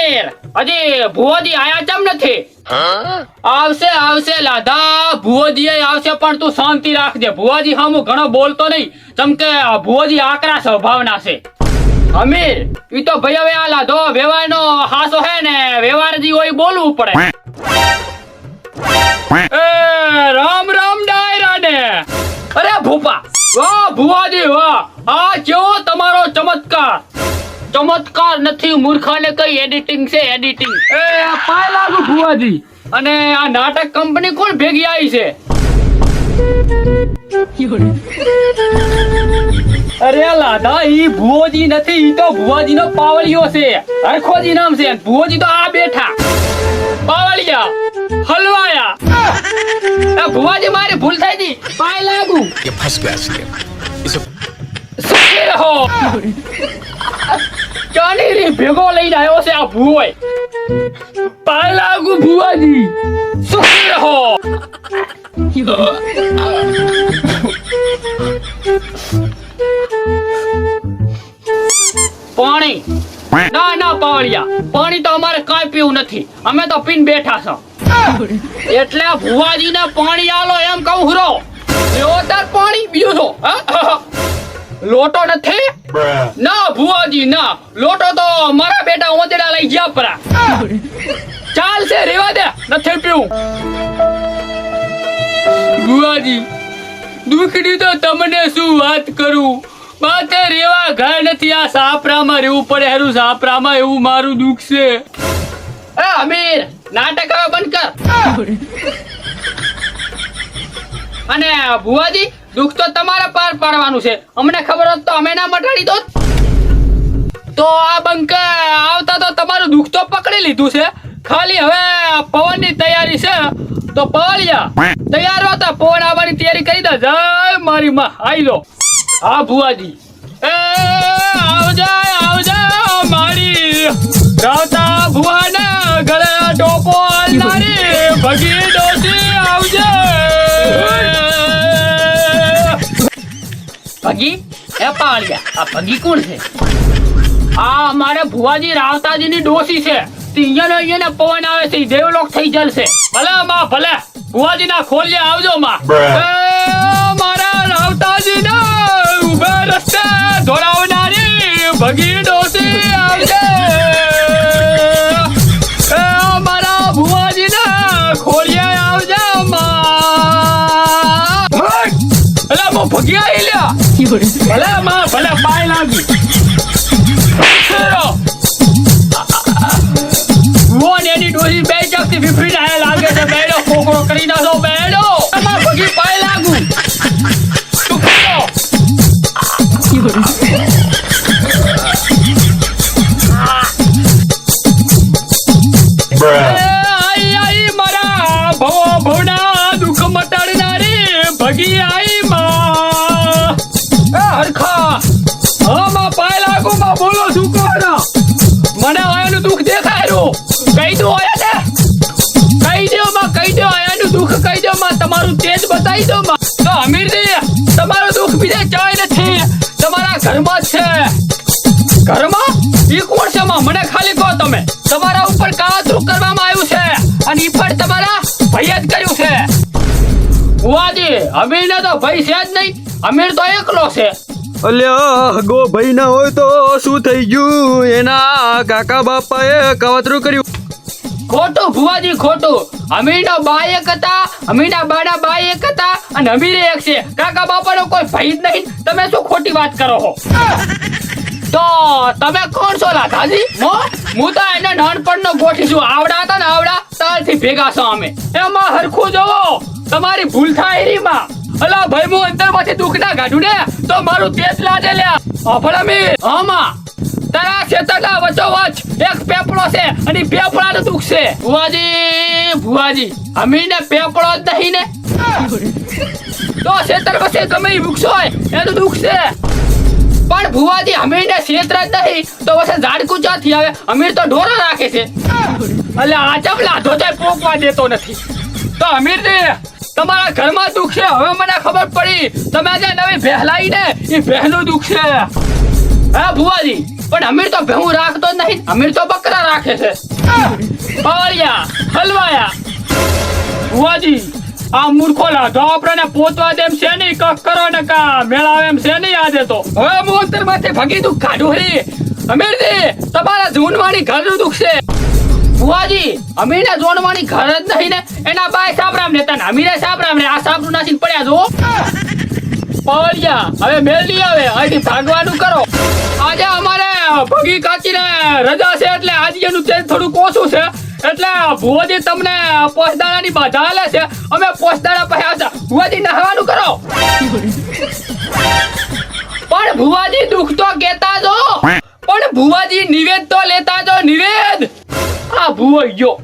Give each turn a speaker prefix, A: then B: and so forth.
A: અમીર હજી ભુવોજી આયા ચમ નથી? આવશે આવશે, લાધા. ભુવોજી આવશે, પણ તું શાંતિ રાખજે. ભુવાજી હામું ઘણો બોલતો નહીં. ચમ કે ભુવોજી આકરા સ્વભાવના છે. અમીર, ઈ તો ભાઈ હવે આ લાધો. વ્યવહારનો હાસો હે ને વ્યવહારજી હોય બોલવું પડે. એ, રામ રામ ડાયરા ને અરે ભૂપા, વાહ, ભુવાજી, વાહ. આ કેવો તમારો ચમત્કાર. ચમત્કાર નથી મૂર્ખાને કઈ એડિટિંગ છે એડિટિંગ એ આ પાય લાગુ ભુવાજી. અને આ નાટક કંપની કોણ ભેગી આવી છે? અરે લાધા ઈ ભુવાજી નથી ઈ તો ભુવાજી નો પાવળિયો છે. હરખોજી નામ છે ભુવાજી તો આ બેઠા. પાવળિયા હલવાયા. આ ભુવાજી મારી ભૂલ થઈ હતી પાય લાગુ.
B: કે ફસ ગયા
A: છે. રહો ચાની ભેગો લઈને આવ્યો ભુવાજી પાણી. ના ના પાવળિયા પાણી તો અમારે કાંઈ પીવું નથી. અમે તો પીને બેઠા છો. એટલે ભુવાજી ને પાણી આલો એમ કહું હુરો જોરદાર પાણી પીવું છો લોટો નથી? ના ભુવાજી ના. લોટો તો મારા બેટા ઓંદડા લઈ ગયા પરા. ચાલશે રેવા દે નથી પીવું. ભુવાજી દુખડી તો તમને શું વાત કરું? માથે રેવા ઘર નથી આ સાપરામાં રહેવું પડે હેરું સાપરામાં એવું મારું દુઃખ છે. એ અમીર નાટક હવે બંધ કર. અને ભુવાજી દુઃખ તો તમારે પાર પાડવાનું છે. અમને ખબર હોત તો અમે ના મટાડી દો તો આ બંક આવતા તો તમારું દુઃખ તો પકડી લીધું છે. ખાલી હવે પવનની તૈયારી છે. તો પવળિયા તૈયાર હો તો પવન આવવાની તૈયારી કરી દે. જય મારી માં આઈ લો. હા ભુવાજી. એ આવજે આવજા મારી. રાતા ભુવાના ગળે ટોપો નારી ભગી ડોસી ભગી? એ પાળિયા આ ભગી કોણ છે? આ અમારે ભુવાજી રાવતાજીની ડોસી છે. તે અહીંયાને અહીંયાને પવન આવે છે દેવલોક થઈ જલશે. ભલે માં ભલે. ભુવાજી ના ખોલિયા આવજો માં મારા રાવતાજીને ઊભા રસ્તે દોડાવનારી ભગી ડોસી લ્યા ભલે માં ભલે પાય લાગી વોન એની ડોસી બે ચકથી ફીફડી આયા લાગે છે બેડો કોકરો કરી નાખો બેડો એમાં ભગી પાય લાગુ તું કરો મને દુઃખ દેખાયું કહી દો ને કહી દો માં, કહી દો આયાનું દુઃખ, કહી દો માં. તમારું તેજ બતાવી દો માં. તો અમીરજી તમારું દુઃખ બીજે ચાય નથી. તમારા ઘરમાં છે. ઘરમાં? ઈ કોણ છે માં? મને ખાલી કહો તમે. તમારા ઉપર કાવતરું કરવામાં આવ્યું છે. અને ઈ પણ તમારા ભાઈએ જ કર્યું છે. બુવાજી અમીરને તો ભાઈ છે જ નહીં. અમીર તો એકલો છે.
C: અલ્યા, ગો ભાઈ ના હોય તો શું થઈ ગયું? એના કાકા બાપાએ કવતરું કર્યું.
A: ખોટું, ભુવાજી, ખોટું. અમીરનો બાઈ એક હતા, અમીરના બાડા બાઈ એક હતા, અને અમીરે એક છે. કાકા બાપાનો કોઈ ભાઈ જ નહીં. તમે શું ખોટી વાત કરો છો? તો તમે કોણ છો લાધાજી હું તો એને નાનપણનો ગોઠી છું. આવડા હતા ને આવડા, તાલથી ભેગા છો અમે. એમાં હરખું જોવો. તમારી ભૂલ થાય એરીમાં. અલા ભાઈ, હું અંતરમાંથી દુઃખ ના કાઢું ને, તો મારું તેજ લાજે લ્યા. અફળમી હમા તારા ખેતરના વચોવચ એક પેપડો છે અને ઈ પેપડાનું દુઃખ છે ભુવાજી ભુવાજી, અમીને પેપડો જ નહીં ને? તો ખેતર પછી ગમે વૃક્ષ હોય એનું દુઃખ છે પણ ભુવાજી અમીરને ક્ષેત્ર જ નહીં, તો વસે ઝાડકું ક્યાંથી આવે? અમીર તો ઢોરો રાખે છે. એટલે આચમ લાધો તો પોકવા દેતો નથી. તો અમીરજી તમારા ઘરમાં દુઃખ હવે મને ખબર પડી. તમે જે નવી ભેહલાઈ ને એ ભેહનું દુઃખ હે, ભુવાજી, પણ અમીર તો ભેહું રાખતો જ અમીર તો બકરા રાખે છે. ભુવાજી, આ મૂર્ખો લાધો આપણને પોતવા દેમ છે નહીં કક કરો ને કા મેળાવે એમ છે નહીં આજે તો. હવે હું અંતર માથે ભગી દુઃખ કાઢું હરી. અમીરજી, તમારા જૂનવાણી ઘરનું દુઃખ છે. ભુવાજી અમીરને જોડવાની ઘર જ નહીં ને. એના બાય સાબરામ નેતા ને અમીરે સાબરામ ને આ સાબરું નાસીને પડ્યા જો. પાવળિયા હવે મેલ આવે અહીંથી ભાગવાનું કરો. આજે અમારે ભગી કાચીને રજા છે એટલે આજે એનું ચેન્જ થોડુંક ઓછું છે એટલે ભુવાજી તમને પોસદાણાની બાધા આલે છે. અમે પોસદાણા પાસે આવતા ભુવાજી નહાવાનું કરો. પણ ભુવાજી દુઃખ તો કેતા જો. પણ ભુવાજી નિવેદ તો લેતા જો નિવેદ. આ ભુવો ગયો.